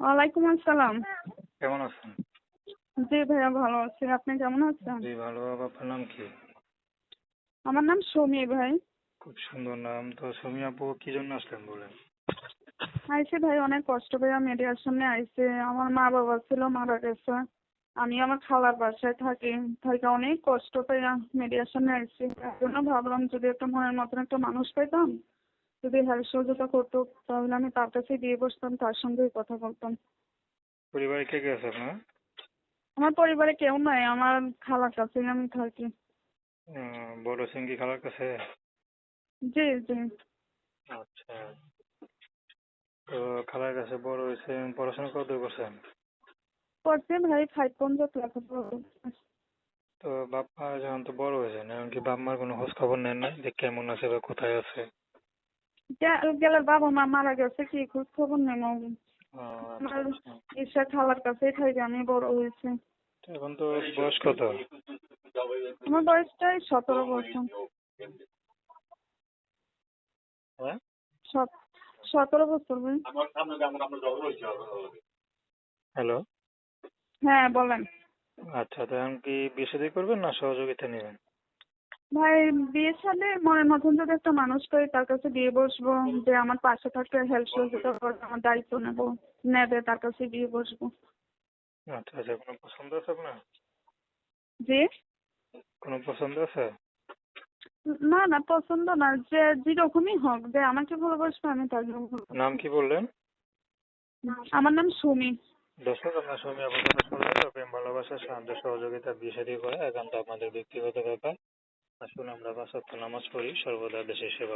ওয়ালাইকুম আসসালাম। কেমন আছেন? জি ভাইয়া ভালো আছি। আপনি কেমন আছেন? জি ভালো। আপনার নাম কি? আমার নাম সৌমি ভাই। খুব সুন্দর নাম। তো সমী আপু কি জন্য আসলেন বলেন? আইসি ভাই অনেক কষ্ট ভাইয়া মিডিয়ার সামনে আইসে। আমার মা বাবা ছিল মারা গেছে। আমি আমার খালার বাসায় থাকি। থাকি অনেক কষ্ট পাইয়া মিডিয়ার সামনে আইসি। তার জন্য ভাবলাম যদি একটা মনের মতন একটা মানুষ পেতাম যদি হেল্প সহযোগিতা করতো তাহলে আমি তার কাছে দিয়ে বসতাম তার সঙ্গেই কথা বলতাম। পরিবারে কে কে আছে আপনার? আমার পরিবারে কেউ নাই আমার খালার কাছেই আমি থাকি। বড় সিঙ্গি খালার কাছে? জি জি। আচ্ছা। তো খালার কাছে বড় হয়েছে পড়াশোনা কত করছেন? করছে ভাই ফাইভ লেখাপড়া করছে। তো বাপ্পা যখন তো বড় হয়েছেন এমনকি বাপ মার কোনো খোঁজ খবর নেন না যে কেমন আছে বা কোথায় আছে? গেলে বাবা মা মারা গেছে কি খোঁজ খবর নেই আমার আচ্ছা। খালার কাছেই থাকি আমি বড় হয়েছি এখন তো বয়স কত? আমার বয়সটাই সতেরো বছর হ্যাঁ সত- সতেরো বছর হ্যালো হ্যাঁ বলেন। আচ্ছা তো এখন কি বিয়ে করবেন না সহযোগিতা নেবেন? ভাই বিয়ের সালে মনের মতন যদি একটা মানুষ পাই তার কাছে দিয়ে বসবো যে আমার পাশে থাকতে হেল্প সহযোগিতা করবে আমার দায়িত্ব নেব নেবে তার কাছে দিয়ে বসবো। আচ্ছা আচ্ছা কোনো পছন্দ আছে আপনার? জি? কোনো পছন্দ আছে? না না পছন্দ না যে যেরকমই হোক যে আমাকে ভালোবাসবে আমি ভালোবাসবো। নাম কি বললেন? আমার নাম সুমি। দর্শক আপনার সঙ্গে আপনার কথা শুনলেন প্রেম ভালোবাসা সাহায্য সহযোগিতা বিয়ে শাদী করা একান্ত আপনাদের ব্যক্তিগত ব্যাপার। পাঁচ নামাজ পড়ি সর্বদা দেশের সেবা